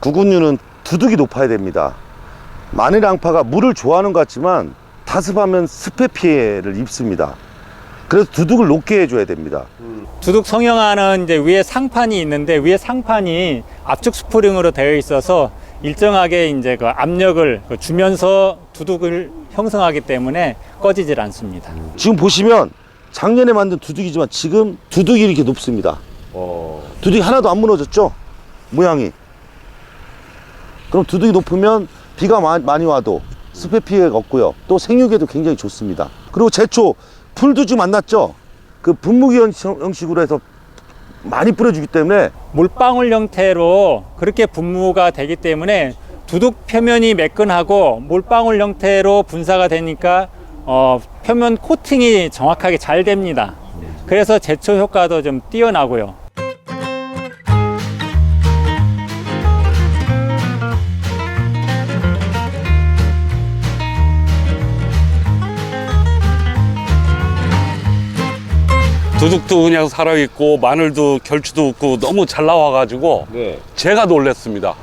구근류는 두둑이 높아야 됩니다. 마늘 양파가 물을 좋아하는 것 같지만 다습하면 습해 피해를 입습니다. 그래서 두둑을 높게 해줘야 됩니다. 두둑 성형화는 이제 위에 상판이 있는데 위에 상판이 압축 스프링으로 되어 있어서 일정하게 이제 그 압력을 그 주면서 두둑을 형성하기 때문에 꺼지질 않습니다. 지금 보시면 작년에 만든 두둑이지만 지금 두둑이 이렇게 높습니다. 두둑이 하나도 안 무너졌죠? 모양이. 그럼 두둑이 높으면 비가 마- 많이 와도 습해 피해가 없고요. 또 생육에도 굉장히 좋습니다. 그리고 제초 풀두지 만났죠? 그 분무기 형- 형식으로 해서 많이 뿌려주기 때문에 물방울 형태로 그렇게 분무가 되기 때문에 두둑 표면이 매끈하고 물방울 형태로 분사가 되니까 어, 표면 코팅이 정확하게 잘 됩니다. 그래서 제초 효과도 좀 뛰어나고요. 두둑도 그냥 살아있고 마늘도 결추도 없고 너무 잘 나와가지고 제가 놀랬습니다.